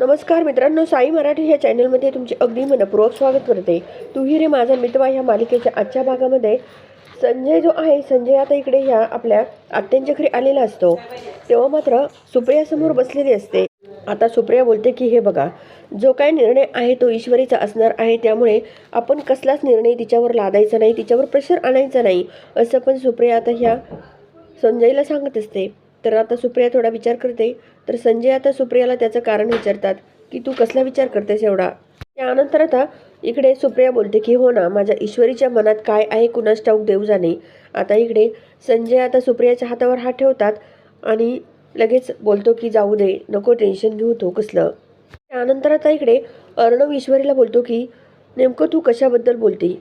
नमस्कार मित्रांनो साई मराठी ह्या चॅनलमध्ये तुमचे अगदी मनपूर्वक स्वागत करते. तुही रे माझा मित्र ह्या मालिकेच्या आजच्या भागामध्ये. संजय जो आहे संजय आता इकडे ह्या आपल्या आत्यांच्या घरी आलेला असतो. तेव्हा मात्र सुप्रियासमोर बसलेली असते. आता सुप्रिया बोलते की हे बघा जो काय निर्णय आहे तो ईश्वरीचा असणार आहे. त्यामुळे आपण कसलाच निर्णय तिच्यावर लादायचा नाही तिच्यावर प्रेशर आणायचा नाही. असं पण सुप्रिया आता ह्या संजयला सांगत असते. तर आता सुप्रिया थोडा विचार करते. तर संजय आता सुप्रियाला त्याचं कारण विचारतात की तू कसला विचार करतेस एवढा? त्यानंतर आता इकडे सुप्रिया बोलते की हो ना माझ्या ईश्वरीच्या मनात काय आहे कुणास ठाऊक देऊ जाणे. आता इकडे संजय आता सुप्रियाच्या हातावर हात ठेवतात आणि लगेच बोलतो की जाऊ दे नको टेन्शन घेऊ तो कसलं. त्यानंतर आता इकडे अर्णव ईश्वरीला बोलतो की नेमकं तू कशाबद्दल बोलते?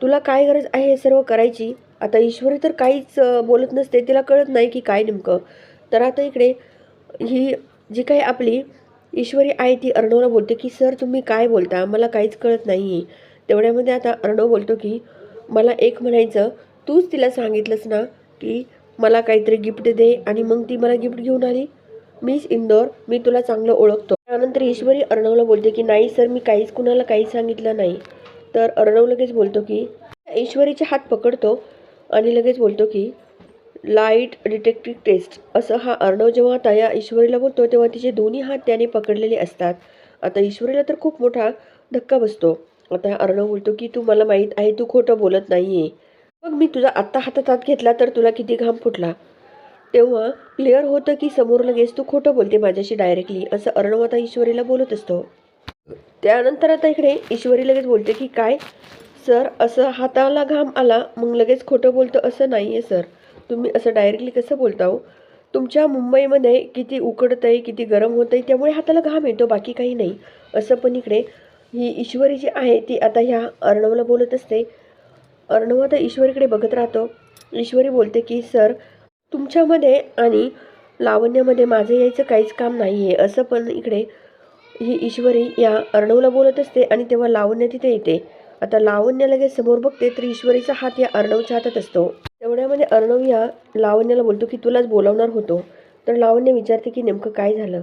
तुला काय गरज आहे हे सर्व करायची? आता ईश्वरी तर काहीच बोलत नसते तिला कळत नाही की काय नेमकं. तर आता इकडे ही जी काही आपली ईश्वरी आहे ती अर्णवला बोलते की सर तुम्ही काय बोलता? मला काहीच कळत नाही आहे तेवढ्यामध्ये आता अर्णव बोलतो की मला एक म्हणायचं तूच तिला सांगितलंस ना की मला काहीतरी गिफ्ट दे आणि मग ती मला गिफ्ट घेऊन आली? मीच इंदोर मी तुला चांगलं ओळखतो. त्यानंतर ईश्वरी अर्णवला बोलते की नाही सर मी काहीच कुणाला काहीच सांगितलं नाही. तर अर्णव लगेच बोलतो की ईश्वरीचे हात पकडतो आणि लगेच बोलतो की लाइट डिटेक्टिव्ह टेस्ट. असं हा अर्णव जेव्हा तया ईश्वरीला बोलतो तेव्हा तिचे दोन्ही हात त्याने पकडलेले असतात. आता ईश्वरीला तर खूप मोठा धक्का बसतो. आता अर्णव बोलतो की तू मला माहीत आहे तू खोटं बोलत नाही आहे मग मी तुझा आत्ता हातात हात घेतला तर तुला किती घाम फुटला. तेव्हा क्लिअर होतं की समोर लगेच तू खोटं बोलते माझ्याशी डायरेक्टली असं अर्णव आता ईश्वरीला बोलत असतो. त्यानंतर आता इकडे ईश्वरी लगेच बोलते की काय? सर असं हाताला घाम आला मग लगेच खोटं बोलतं असं नाही आहे सर. तुम्ही असं डायरेक्टली कसं बोलता हो तुमच्या मुंबईमध्ये किती उकडतं आहे किती गरम होतं आहे त्यामुळे हाताला घाम येतो बाकी काही नाही. असं पण इकडे ही ईश्वरी जी आहे ती आता ह्या अर्णवला बोलत असते. अर्णव आता ईश्वरीकडे बघत राहतो. ईश्वरी बोलते की सर तुमच्यामध्ये आणि लावण्यामध्ये माझं यायचं काहीच काम नाही आहे असं पण इकडे ही ईश्वरी या अर्णवला बोलत असते आणि तेव्हा लावण्य तिथे येते. आता लावण्य लगेच समोर बघते तर ईश्वरीचा हात या अर्णवच्या हातात असतो. तेवढ्यामध्ये अर्णव या लावण्याला बोलतो की तुलाच बोलावणार होतो. तर लावण्य विचारते की नेमकं काय झालं?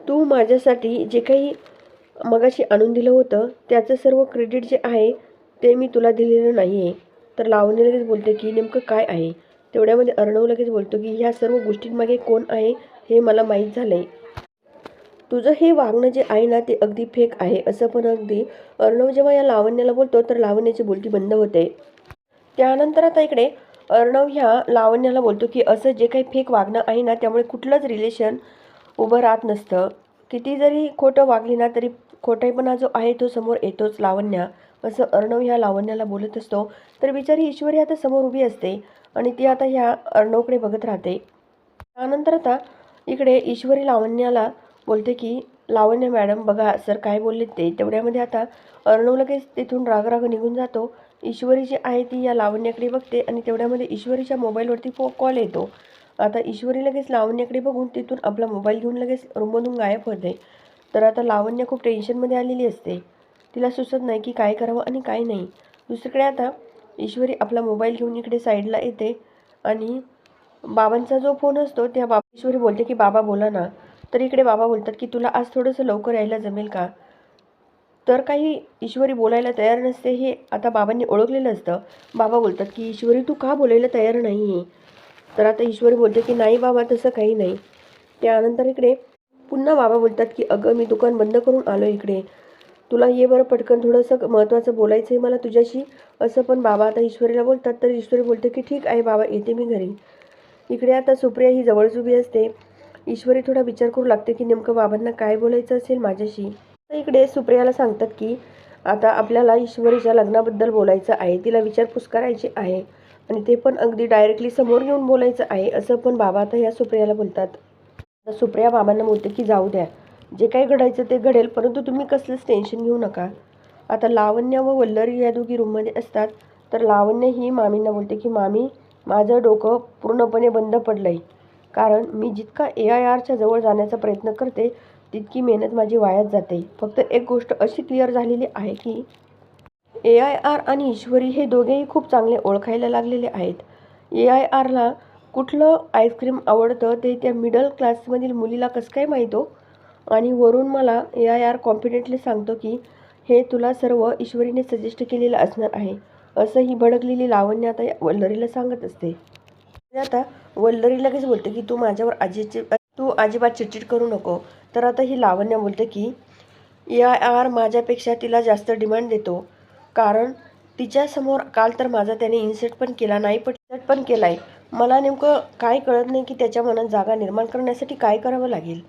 तू माझ्यासाठी जे काही मगाशी आणून दिलं होतं त्याचं सर्व क्रेडिट जे आहे ते मी तुला दिलेलं नाही आहे तर लावण्य लगेच बोलते की नेमकं काय आहे? तेवढ्यामध्ये अर्णव लगेच बोलतो की ह्या सर्व गोष्टींमागे कोण आहे हे मला माहीत झालं आहे तुझं हे वागणं जे आहे ना ते अगदी फेक आहे. असं पण अगदी अर्णव जेव्हा या लावण्याला बोलतो तर लावण्याची बोलती बंद होते. त्यानंतर आता इकडे अर्णव ह्या लावण्याला बोलतो की असं जे काही फेक वागणं आहे ना त्यामुळे कुठलंच रिलेशन उभं राहत नसतं. किती जरी खोटं वागली ना तरी खोटेपणा जो आहे तो समोर येतोच लावण्या. असं अर्णव ह्या लावण्याला बोलत असतो. तर बिचारी ईश्वरी आता समोर उभी असते आणि ती आता ह्या अर्णवकडे बघत राहते. त्यानंतर आता इकडे ईश्वरी लावण्याला बोलते की लावण्य मॅडम बघा सर काय बोलले ते. तेवढ्यामध्ये आता अर्णव लगेच तिथून राग राग निघून जातो. ईश्वरी जी आहे ती या लावण्याकडे बघते आणि तेवढ्यामध्ये ईश्वरीच्या मोबाईलवरती फो कॉल येतो. आता ईश्वरी लगेच लावण्याकडे बघून तिथून आपला मोबाईल घेऊन लगेच रूममधून गायब होते. तर आता लावण्य खूप टेन्शनमध्ये आलेली असते. तिला सुचत नाही की काय करावं आणि काय नाही. दुसरीकडे आता ईश्वरी आपला मोबाईल घेऊन इकडे साईडला येते आणि बाबांचा जो फोन असतो त्या बाबा ईश्वरी बोलते की बाबा बोला ना. तर इकडे बाबा बोलतात की तुला आज थोडंसं लवकर यायला जमेल का? तर काही ईश्वरी बोलायला तयार नसते हे आता बाबांनी ओळखलेलं असतं. बाबा बोलतात की ईश्वरी तू का बोलायला तयार नाही आहे तर आता ईश्वरी बोलते की नाही बाबा तसं काही नाही. त्यानंतर इकडे पुन्हा बाबा बोलतात की अगं मी दुकान बंद करून आलो इकडे. तुला ये बरं पटकन थोडंसं महत्त्वाचं बोलायचं आहे मला तुझ्याशी. असं पण बाबा आता ईश्वरीला बोलतात. तर ईश्वरी बोलते की ठीक आहे बाबा येते मी घरी. इकडे आता सुप्रिया ही जवळच उभी असते. ईश्वरी थोडा विचार करू लागते की नेमकं बाबांना काय बोलायचं असेल माझ्याशी. तर इकडे सुप्रियाला सांगतात की आता आपल्याला ईश्वरीच्या लग्नाबद्दल बोलायचं आहे तिला विचारपूस करायची आहे आणि ते पण अगदी डायरेक्टली समोर घेऊन बोलायचं आहे असं पण बाबा आता ह्या सुप्रियाला बोलतात. तर सुप्रिया बाबांना बोलते की जाऊ द्या. जे काही घडायचं ते घडेल परंतु तुम्ही कसलंच टेन्शन घेऊ नका. आता लावण्य व वल्लरी या दोघी रूममध्ये असतात. तर लावण्य ही मामींना बोलते की मामी माझं डोकं पूर्णपणे बंद पडलं आहे कारण मी जितका ए आय आरच्या जवळ जाण्याचा प्रयत्न करते तितकी मेहनत माझी वायात जाते. फक्त एक गोष्ट अशी क्लिअर झालेली आहे की ए आय आर आणि ईश्वरी हे दोघेही खूप चांगले ओळखायला लागलेले आहेत. ए आय आरला कुठलं आईस्क्रीम आवडतं ते त्या मिडल क्लासमधील मुलीला कसं काय माहितो? आणि वरून मला ए आय आर कॉन्फिडेंटली सांगतो की हे तुला सर्व ईश्वरीने सजेस्ट केलेलं असणार आहे. असं ही भडकलेली लावण्य आता या वल्लरीला सांगत असते. म्हणजे आता वल्लरी लगेच बोलते की तू माझ्यावर आजीची तू अजिबात चिडचिड करू नको. तर आता ही लावण्या बोलते की या आर माझ्यापेक्षा तिला जास्त डिमांड देतो. कारण तिच्यासमोर काल तर माझा त्याने इन्सर्ट पण केला नाही पण इन्सर्ट पण केला आहे मला नेमकं काय कळत नाही की त्याच्या मनात जागा निर्माण करण्यासाठी काय करावं लागेल.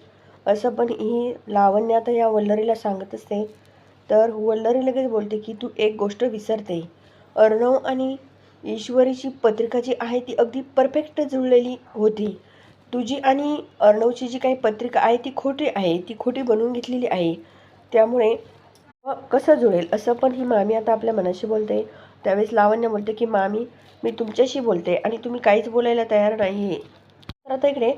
असं पण ही लावण्य आता या वल्लरीला सांगत असते तर वल्लरी लगेच बोलते की तू एक गोष्ट विसरते. अर्णव आणि ईश्वरीची पत्रिका जी आहे ती अगदी परफेक्ट जुळलेली होती. तुझी आणि अर्णवची जी काही पत्रिका आहे ती खोटी आहे ती खोटी बनवून घेतलेली आहे. त्यामुळे कसं जुळेल असं पण ही मामी आता आपल्या मनाशी बोलते. त्यावेळेस लावण्य बोलते की मामी मी तुमच्याशी बोलते आणि तुम्ही काहीच बोलायला तयार नाही तर आता इकडे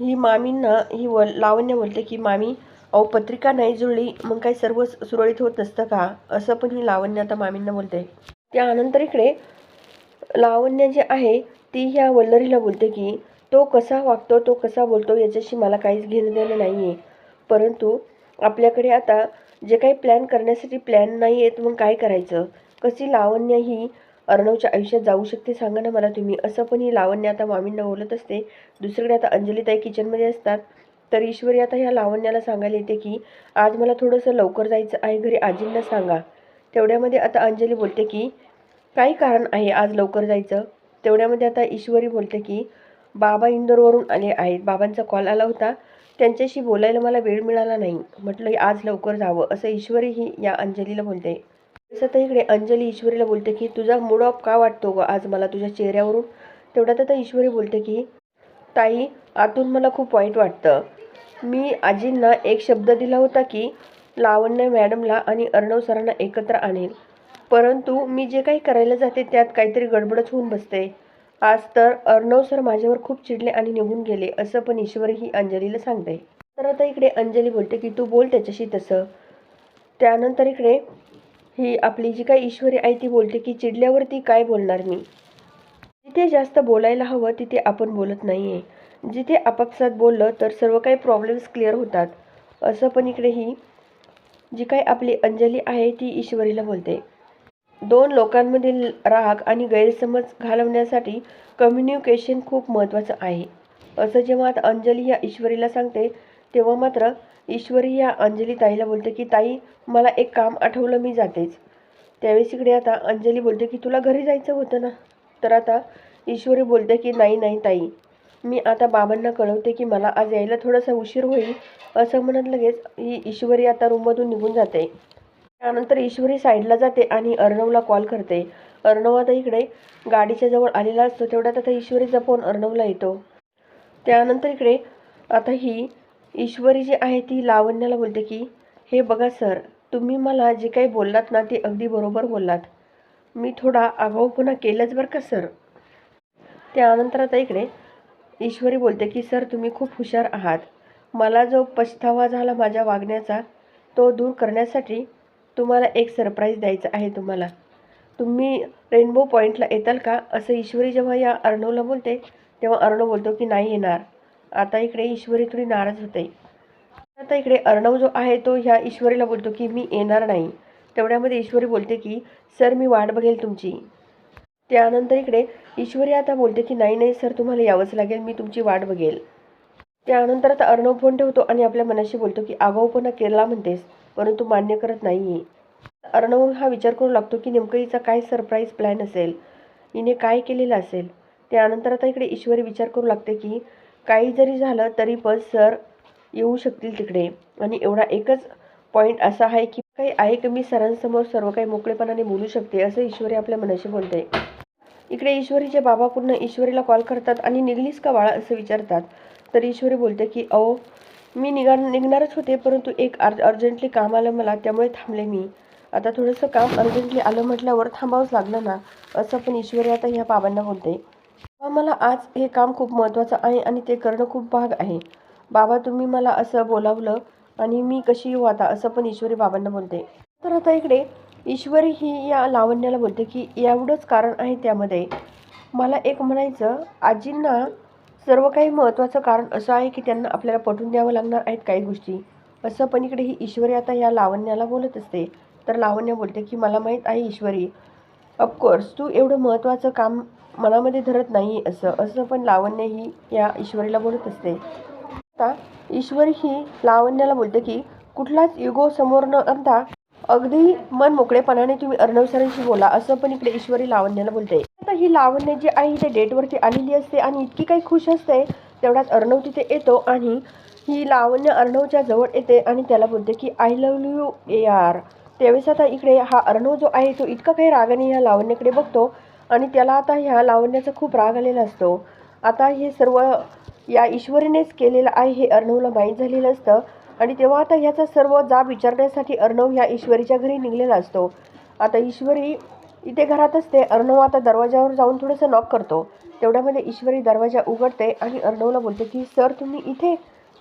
ही मामींना ही व लावण्य बोलते की मामी अहो पत्रिका नाही जुळली मग काही सर्व सुरळीत होत नसतं का? असं पण ही लावण्य आता मामींना बोलते. त्यानंतर इकडे लावण्य जे आहे ती ह्या वल्लरीला बोलते की तो कसा वागतो तो कसा बोलतो याच्याशी मला काहीच घेणं देणं नाही आहे परंतु आपल्याकडे आता जे काही प्लॅन करण्यासाठी प्लॅन नाही आहेत मग काय करायचं? कशी लावण्य ही अर्णवच्या आयुष्यात जाऊ शकते सांगा ना मला तुम्ही. असं पण ही लावण्य आता मामींना बोलत असते. दुसरीकडे आता अंजलीताई किचनमध्ये असतात. तर ईश्वरी आता ह्या लावण्याला सांगायला येते की आज मला थोडंसं लवकर जायचं आहे घरी आजींना सांगा. तेवढ्यामध्ये आता अंजली बोलते की काही कारण आहे आज लवकर जायचं. तेवढ्यामध्ये आता ईश्वरी बोलते की बाबा इंदोरवरून आले आहेत. बाबांचा कॉल आला होता. त्यांच्याशी बोलायला मला वेळ मिळाला नाही. म्हटलं आज लवकर जावं. असं ईश्वरी ही या अंजलीला बोलते. तसं तर इकडे अंजली ईश्वरीला बोलते की तुझा मूड ऑफ का वाटतो ग आज मला तुझ्या चेहऱ्यावरून? तेवढ्यात आता ईश्वरी बोलते की ताई आतून मला खूप वाईट वाटतं. मी आजींना एक शब्द दिला होता की लावण्य मॅडमला आणि अर्णव सरांना एकत्र आणेल परंतु मी जे काही करायला जाते त्यात काहीतरी गडबडच होऊन बसते. आज तर अर्णव सर माझ्यावर खूप चिडले आणि निघून गेले असं पण ईश्वरी ही अंजलीला सांगते. तर आता इकडे अंजली बोलते की तू बोल त्याच्याशी तसं. त्यानंतर इकडे ही आपली जी काही ईश्वरी आहे ती बोलते की चिडल्यावरती काय बोलणार मी? जिथे जास्त बोलायला हवं तिथे आपण बोलत नाही आहे जिथे आपापसात बोललं तर सर्व काही प्रॉब्लेम्स क्लिअर होतात. असं पण इकडे ही जी काही आपली अंजली आहे ती ईश्वरीला बोलते. दोन लोकांमधील राग आणि गैरसमज घालवण्यासाठी कम्युनिकेशन खूप महत्त्वाचं आहे. असं जेव्हा आता अंजली या ईश्वरीला सांगते तेव्हा मात्र ईश्वरी या अंजली ताईला बोलते की ताई मला एक काम आठवलं मी जातेच. त्यावेळेस इकडे आता अंजली बोलते की तुला घरी जायचं होतं ना? तर आता ईश्वरी बोलते की नाही नाही ताई. मी आता बाबांना कळवते की मला आज यायला थोडासा उशीर होईल. असं म्हणत लगेच ही ईश्वरी आता रूममधून निघून जाते. त्यानंतर ईश्वरी साईडला जाते आणि अर्णवला कॉल करते. अर्णव आता इकडे गाडीच्या जवळ आलेला असतो. तेवढ्यात आता ईश्वरीचा फोन अर्णवला येतो. त्यानंतर इकडे आता ही ईश्वरी जी आहे ती लावण्याला बोलते की हे बघा सर तुम्ही मला जे काही बोललात ना ते अगदी बरोबर बोललात. मी थोडा आगाऊपणा केलंच बरं का सर? त्यानंतर आता इकडे ईश्वरी बोलते की सर तुम्ही खूप हुशार आहात. मला जो पछतावा झाला माझ्या वागण्याचा तो दूर करण्यासाठी तुम्हाला एक सरप्राईज द्यायचं आहे तुम्हाला. तुम्ही रेनबो पॉईंटला येताल का? असं ईश्वरी जेव्हा या अर्णवला बोलते तेव्हा अर्णव बोलतो की नाही येणार. आता इकडे ईश्वरी थोडी नाराज होते. आता इकडे अर्णव जो आहे तो ह्या ईश्वरीला बोलतो की मी येणार नाही. तेवढ्यामध्ये ईश्वरी बोलते की सर मी वाट बघेल तुमची. त्यानंतर इकडे ईश्वरी आता बोलते की नाही नाही सर तुम्हाला यावंच लागेल मी तुमची वाट बघेल. त्यानंतर आता अर्णव फोन ठेवतो आणि आपल्या मनाशी बोलतो की आगाऊपणा हो, केला म्हणतेस. परंतु मान्य करत नाही अर्णव हा विचार करू लागतो की नेमकं हिचा काय सरप्राईज प्लॅन असेल? हिने काय केलेलं असेल? त्यानंतर आता इकडे ईश्वरी विचार करू लागते की काही जरी झालं तरी पण सर येऊ शकतील तिकडे. आणि एवढा एकच पॉईंट असा आहे की काही आहे की मी सरांसमोर सर्व काही मोकळेपणाने बोलू शकते असं ईश्वरी आपल्या मनाशी बोलते. इकडे ईश्वरीचे बाबा पुन्हा ईश्वरीला कॉल करतात आणि निघलीस का बाळा असं विचारतात. तर ईश्वरी बोलते की अहो मी निघा निघणारच होते परंतु एक अर्ज अर्जंटली काम आलं मला त्यामुळे थांबले मी. आता थोडंसं काम अर्जंटली आलं म्हटल्यावर थांबावंच लागलं ना असं पण ईश्वरी आता ह्या बाबांना बोलते बाबा मला आज हे काम खूप महत्त्वाचं आहे आणि ते करणं खूप भाग आहे. बाबा तुम्ही मला असं बोलावलं आणि मी कशी येऊ आता असं पण ईश्वरी बाबांना बोलते. तर आता इकडे ईश्वरी ही या लावण्याला बोलते की एवढंच कारण आहे त्यामध्ये. मला एक म्हणायचं आजींना सर्व काही महत्त्वाचं कारण असं आहे की त्यांना आपल्याला पटवून द्यावं लागणार आहेत काही गोष्टी. असं पण इकडे ही ईश्वरी आता या लावण्याला बोलत असते. तर लावण्य बोलते की मला माहीत आहे ईश्वरी. ऑफकोर्स तू एवढं महत्त्वाचं काम मनामध्ये धरत नाही असं. असं पण लावण्य ही या ईश्वरीला बोलत असते. आता ईश्वरी ही लावण्याला बोलते की कुठलाच युगो समोर न आणता अगदी मन मोकळेपणाने तुम्ही अर्णव सरांशी बोला. असं पण इकडे ईश्वरी लावण्याला बोलते. आता ही लावण्य जी आहे ते डेटवरती आलेली असते आणि इतकी काही खुश असते तेवढाच अर्णव तिथे येतो आणि ही लावण्य अर्णवच्या जवळ येते आणि त्याला बोलते की I love you A R त्यावेळेस आता इकडे हा अर्णव जो आहे तो इतका काही रागाने ह्या लावण्याकडे बघतो आणि त्याला आता ह्या लावण्याचा खूप राग आलेला असतो. आता हे सर्व या ईश्वरीनेच केलेलं आहे हे अर्णवला माहीत झालेलं असतं आणि तेव्हा आता ह्याचा सर्व जाब विचारण्यासाठी अर्णव ह्या ईश्वरीच्या घरी निघलेला असतो. आता ईश्वरी इथे घरात असते अर्णव आता दरवाजावर जाऊन थोडंसं नॉक करतो. तेवढ्यामध्ये ईश्वरी दरवाजा उघडते आणि अर्णवला बोलते की सर तुम्ही इथे?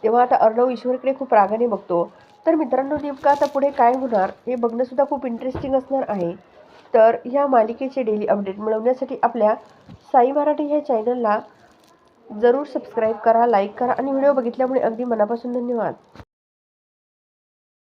तेव्हा आता अर्णव ईश्वरीकडे खूप रागाने बघतो. तर मित्रांनो नेमकं आता पुढे काय होणार? हे बघणंसुद्धा खूप इंटरेस्टिंग असणार आहे. तर ह्या मालिकेचे डेली अपडेट मिळवण्यासाठी आपल्या साई मराठी ह्या चॅनलला जरूर सबस्क्राईब करा लाईक करा आणि व्हिडिओ बघितल्यामुळे अगदी मनापासून धन्यवाद.